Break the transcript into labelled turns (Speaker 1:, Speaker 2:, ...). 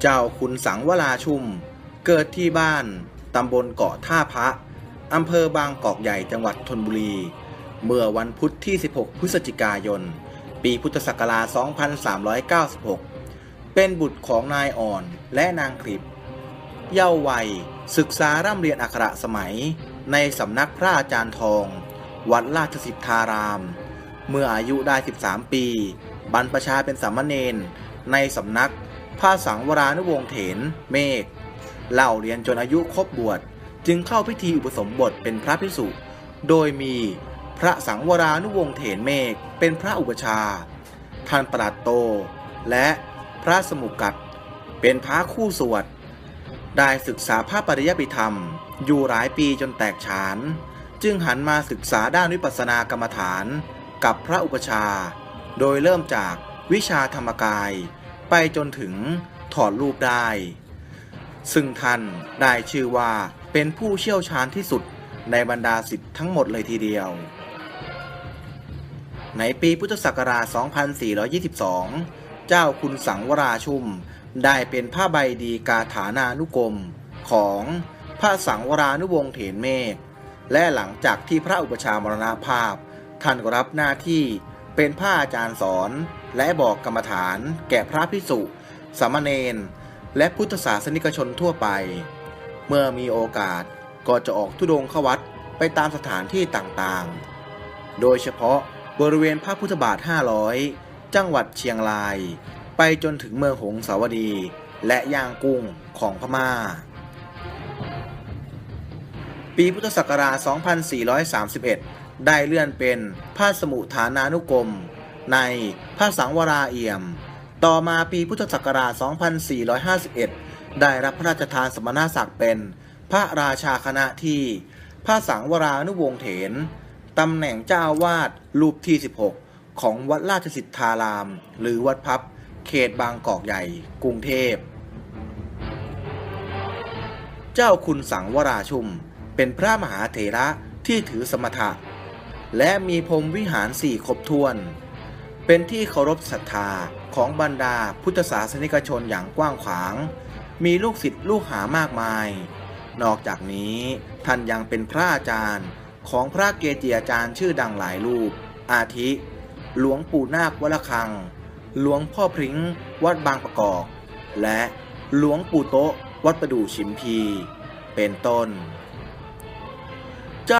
Speaker 1: เจ้าคุณสังวราชุม เกิดที่บ้าน ตำบลเกาะท่าพระ อำเภอบางกอกใหญ่จังหวัดธนบุรี เมื่อวันพุธที่ 16 พฤศจิกายน ปีพุทธศักราช 2396 เป็นบุตรของนายอ่อนและนางคลิป เยาว์วัย ศึกษาร่ำเรียนอักขระสมัย ในสำนักพระอาจารย์ทอง วัดราชสิทธาราม เมื่ออายุได้ 13 ปี บรรพชาเป็นสามเณรในสำนัก พระสังวรานุวงศ์เถน เมฆเล่าเรียนจนอายุครบบวชจึงเข้าพิธีอุปสมบทเป็นพระภิกษุ โดยมีพระสังวรานุวงศ์เถนเมฆเป็นพระอุปชา ท่านประหลัดโต และพระสมุกัดเป็นพระคู่สวด ได้ศึกษาพระปริยติธรรม อยู่หลายปีจนแตกฉาน จึงหันมาศึกษาด้านวิปัสสนากรรมฐาน กับพระอุปชา โดยเริ่มจากวิชาธรรมกาย ไปจนถึงถอดรูปได้ ซึ่งท่านได้ชื่อว่าเป็นผู้เชี่ยวชาญที่สุดในบรรดาสิทธิ์ทั้งหมดเลยทีเดียว ในปีพุทธศักราช 2422 เจ้าคุณสังวราชุม ได้เป็นผ้าใบดีกาฐานานุกรมของพระสังวรานุวงศ์เถนเมฆและหลังจากที่พระอุปชามรณภาพ ท่านก็รับหน้าที่ เป็นผ้าอาจารย์สอน และบอกกรรมฐาน แก่พระพิสุสามเณรและพุทธศาสนิกชนทั่วไป เมื่อมีโอกาสก็จะออกทุดงขวัดไปตามสถานที่ต่างๆ โดยเฉพาะบริเวณพระพุทธบาท 500 จังหวัดเชียงราย ไปจนถึงเมืองหงสาวดี และย่างกุ้งของพม่า ปีพุทธศักราช 2431 ได้เลื่อนเป็นพระสมุฐานานุกรม ในพระสังวราเอี่ยม ต่อมาปีพุทธศักราช 2451 ได้รับพระราชทานสมณศักดิ์เป็น พระราชาคณะที่ พระสังวรานุวงศ์เถนตำแหน่งเจ้าวาดรูปที่ 16 ของวัดราชสิทธาราม หรือวัดพับ เขตบางกอกใหญ่ กรุงเทพ เจ้าคุณสังวราชุม เป็นพระมหาเถระที่ถือสมถะ และมีพรมวิหารสี่ครบถ้วน เป็นที่เคารพศรัทธาของบรรดาพุทธศาสนิกชนอย่างกว้างขวาง มีลูกศิษย์ลูกหามากมาย นอกจากนี้ท่านยังเป็นพระอาจารย์ของพระเกจิอาจารย์ชื่อดังหลายรูป อาทิ หลวงปู่นาควละคัง หลวงพ่อพริ้งวัดบางประกอบ และหลวงปู่โต๊ะวัดประดู่ชิมพี เป็นต้น